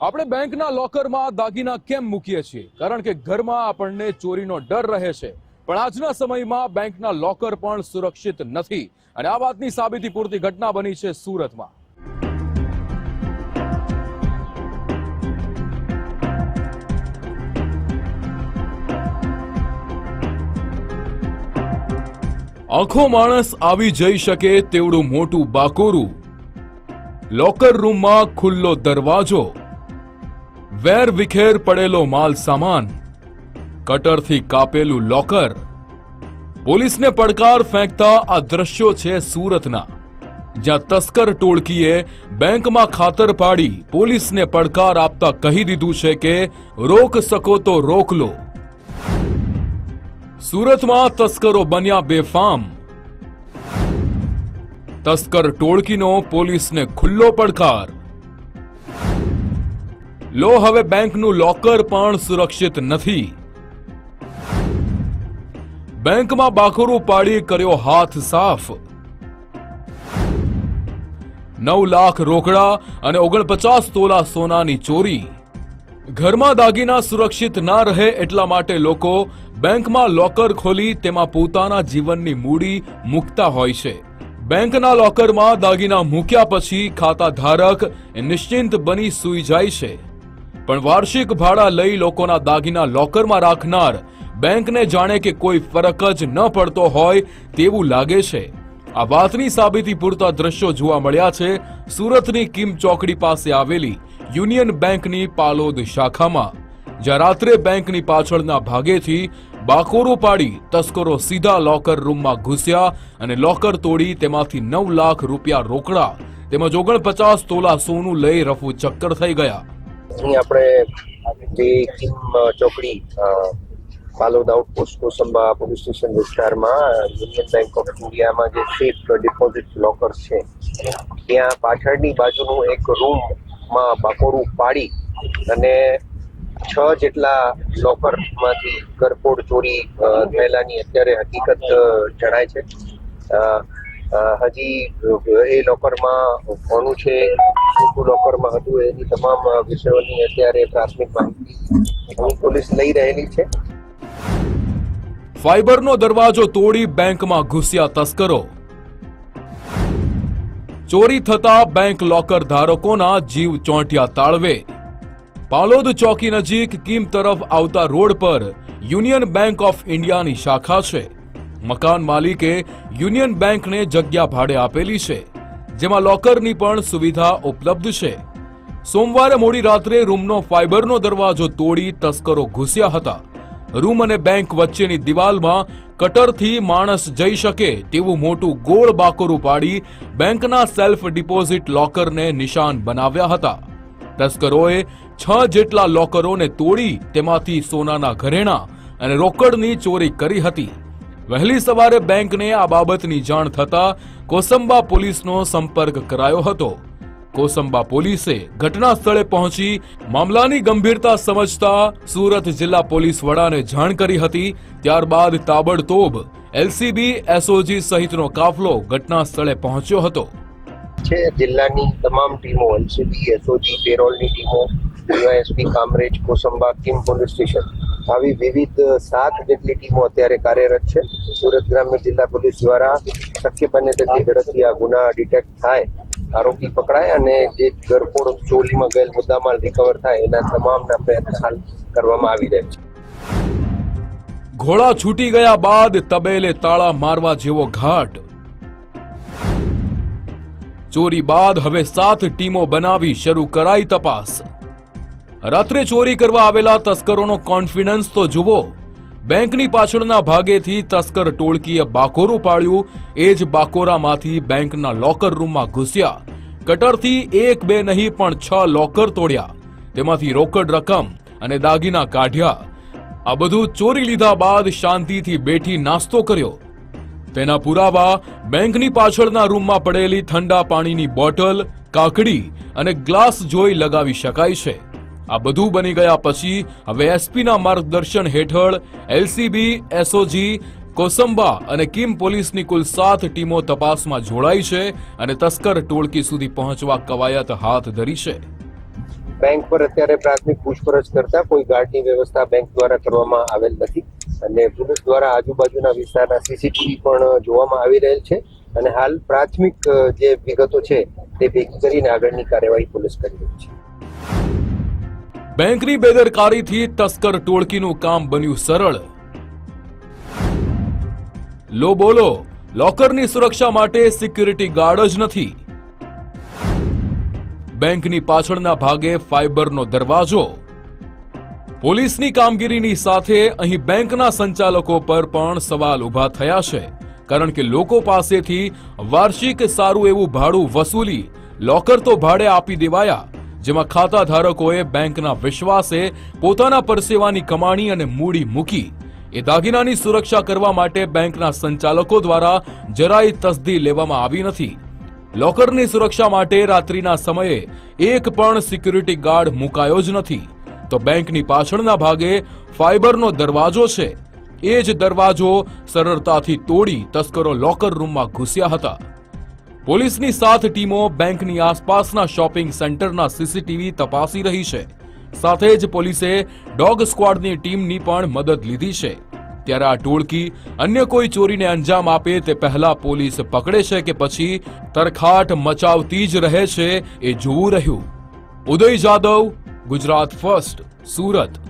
આપણે બેંકના લોકરમાં દાગીના કેમ મૂકીએ છીએ? કારણ કે ઘરમાં આપણને ચોરીનો ડર રહે છે. પણ આજના સમયમાં બેંકના લોકર પણ સુરક્ષિત નથી. અને આ વાતની સાબિતી પૂરતી ઘટના બની છે સુરતમાં. આખો માણસ આવી જઈ શકે તેવડું મોટું બાકોરું. લોકર રૂમમાં ખુલ્લો દરવાજો. વેર વિખેર પડેલો માલ સામાન, કટરથી કાપેલું લોકર, પોલીસને પડકાર ફેંકતા આ દ્રશ્યો છે સુરતના, જ્યાં તસ્કર ટોળકીએ બેંકમાં ખાતર પાડી પોલીસને પડકાર આપતા કહી દીધું છે કે, રોક શકો તો રોક લો. સુરતમાં તસ્કરો બન્યા બેફામ. તસ્કર ટોળકીનો પોલીસને ખુલ્લો પડકાર. લો, હવે બેંકનું લોકર પણ સુરક્ષિત નથી. બેંકમાં બાખોરું પાડી કર્યો હાથ સાફ. નવ લાખ રોકડા અને ઓગણપચાસ તોલા સોનાની ચોરી. ઘરમાં દાગીના સુરક્ષિત ના રહે એટલા માટે લોકો બેંકમાં લોકર ખોલી તેમાં પોતાના જીવનની મૂડી મૂકતા હોય છે. બેંકના લોકરમાં દાગીના મૂક્યા પછી ખાતા ધારક નિશ્ચિંત બની સૂઈ જાય છે. પણ વાર્ષિક ભાડા લઈ લોકોના દાગીના લોકરમાં રાખનાર બેંકને જાણે કે કોઈ ફરક જ ન પડતો હોય તેવું લાગે છે. આ વાતની સાબિતી પૂરતા દ્રશ્યો જોવા મળ્યા છે. સુરતની કિમ ચોકડી પાસે આવેલી યુનિયન બેંકની પાલોદ શાખામાં. જ્યાં રાત્રે બેંકની પાછળના ભાગેથી બાકોરો પાડી તસ્કરો સીધા લોકર રૂમમાં ઘૂસ્યા અને લોકર તોડી તેમાંથી નવ લાખ રૂપિયા રોકડા તેમજ ઓગણપચાસ તોલા સોનું લઈ રફુ ચક્કર થઈ ગયા. અહીં આપણે જે કિમ ચોકડી Palod outpost Kosamba police station વિસ્તારમાં યુનિયન બેંક ઓફ ઇન્ડિયામાં જે સેફ ડિપોઝિટ લોકર છે, ત્યાં પાછળની બાજુનું એક રૂમમાં બાકોરું પાડી અને છ જેટલા લોકરમાંથી ગરફોડ ચોરી થયેલાની અત્યારે હકીકત જણાય છે. હજી એ લોકરમાં કોનું છે શું લોકરમાં હતું, એની તમામ વિષયોની અત્યારે પ્રાથમિક માહિતી પોલીસ લઈ રહેલી છે. ફાઈબરનો દરવાજો તોડી બેંકમાં ઘૂસ્યા તસ્કરો. ચોરી થતા બેંક લોકર ધારકોના જીવ ચોંટ્યા તાળવે. પાલોદ ચોકી નજીક કીમ તરફ આવતા રોડ પર યુનિયન બેંક ઓફ ઇન્ડિયાની શાખા છે. મકાન માલિકે યુનિયન બેંકને જગ્યા ભાડે આપેલી છે, જેમાં લોકરની પણ સુવિધા ઉપલબ્ધ છે. સોમવારે મોડી રાત્રે રૂમનો ફાઇબરનો દરવાજો તોડી તસ્કરો ઘૂસ્યા હતા. રૂમ અને બેંક વચ્ચેની દિવાલમાં કટરથી માણસ જઈ શકે તેવું મોટું ગોળ બાકોરું પાડી બેંકના સેલ્ફ ડિપોઝિટ લોકરને નિશાન બનાવ્યા હતા. તસ્કરોએ છ જેટલા લોકરોને તોડી તેમાંથી સોનાના ઘરેણા અને રોકડની ચોરી કરી હતી. વહેલી સવારે બેંકને આ બાબતની જાણ થતા કોસંબા પોલીસનો સંપર્ક કરાયો હતો. કોસંબા પોલીસે ઘટના સ્થળે પહોંચી મામલાની ગંભીરતા સમજતા સુરત જિલ્લા પોલીસ વડાને જાણ કરી હતી. ત્યારબાદ તાબડતોબ એલસીબી, એસઓજી સહિતનો કાફલો ઘટના સ્થળે પહોંચ્યો હતો. છે, જિલ્લાની તમામ ટીમો, એલસીબી, એસઓજી, પેરોલની ટીમો, DYSP, Kamrej, Kosamba, Kim police station આવી વિવિધ સાત જેટલી ટીમો અત્યારે કાર્યરત છે. સુરત ગ્રામ્ય જિલ્લા પોલીસ દ્વારા શક્ય બને તેટલી ઝડપથી આ ગુના ડિટેક્ટ થાય, આરોપી પકડાય અને જે ગરફોડ ચોરીમાં ગયેલ મુદ્દામાલ રિકવર થાય એના તમામના પ્રયત્ન હાલ કરવામાં આવી રહ્યા છે. ઘોડા છૂટી ગયા બાદ તબેલે તાળા મારવા જેવો ઘાટ. ચોરી બાદ હવે સાત ટીમો બનાવી શરૂ કરાઈ તપાસ. રાત્રે ચોરી કરવા આવેલા તસ્કરોનો કોન્ફિડન્સ તો જુઓ. બેંકની પાછળના ભાગેથી તસ્કર ટોળકીએ બાકોરું પાડ્યું, એ જ બાકોરામાંથી બેંકના લોકર રૂમમાં ઘૂસ્યા. કટરથી એક બે નહીં, પણ છ લોકર તોડ્યા. તેમાંથી રોકડ રકમ અને દાગીના કાઢ્યા. આ બધું ચોરી લીધા બાદ શાંતિથી બેઠી નાસ્તો કર્યો. તેના પુરાવા બેંકની પાછળના રૂમમાં પડેલી ઠંડા પાણીની બોટલ, કાકડી અને ગ્લાસ જોઈ લગાવી શકાય છે. આ બધું બની ગયા પછી હવે એસપીના માર્ગદર્શન હેઠળ એલસીબી એસઓજી કોસંબા અને કિમ પોલીસની કુલ સાત ટીમો તપાસમાં જોડાઈ છે અને તસ્કર ટોળકી સુધી પહોંચવા કવાયત હાથ ધરી છે. બેંક પર અત્યારે પ્રાથમિક પૂછપરછ કરતા કોઈ ગાર્ડની વ્યવસ્થા બેંક દ્વારા કરવામાં આવેલ નથી અને પોલીસ દ્વારા આજુબાજુના વિસ્તારના સીસીટીવી પણ જોવામાં આવી રહેલ છે અને હાલ પ્રાથમિક જે વિગતો છે તે ભેગી કરીને આગળની કાર્યવાહી પોલીસ કરી રહી છે. બેંકની બેદરકારીથી તસ્કર ટોળકીનું કામ બન્યું સરળ. લો બોલો, લોકરની સુરક્ષા માટે સિક્યુરિટી ગાર્ડ જ નથી. બેંકની પાછળના ભાગે ફાઈબરનો દરવાજો. પોલીસની કામગીરીની સાથે અહીં બેંકના સંચાલકો પર પણ સવાલ ઊભા થયા છે. કારણ કે લોકો પાસેથી વાર્ષિક સારું એવું ભાડું વસૂલી લોકર તો ભાડે આપી દેવાયા. જેમાં ખાતા ધારકોએ બેંકના વિશ્વાસે પોતાના પરસેવાની કમાણી અને મૂડી મૂકી. એ દાગીનાની સુરક્ષા કરવા માટે બેંકના સંચાલકો દ્વારા જરાય તસદી લેવામાં આવી નથી. લોકરની સુરક્ષા માટે રાત્રિના સમયે એક પણ સિક્યુરિટી ગાર્ડ મુકાયો જ નથી. તો બેંકની પાછળના ભાગે ફાઈબરનો દરવાજો છે. એ જ દરવાજો સરળતાથી તોડી તસ્કરો લોકર રૂમમાં ઘૂસ્યા હતા. પોલીસની સાત ટીમો બેંકની આસપાસના શોપિંગ સેન્ટરના સીસીટીવી તપાસી રહી છે. સાથે જ પોલીસે ડોગ સ્ક્વોડની ટીમની પણ મદદ લીધી છે. ત્યારે આ ટોળકી અન્ય કોઈ ચોરીને અંજામ આપે તે પહેલા પોલીસ પકડે છે કે પછી તરખાટ મચાવતી જ રહે છે એ જોવું રહ્યું. ઉદય જાદવ, ગુજરાત ફર્સ્ટ, સુરત.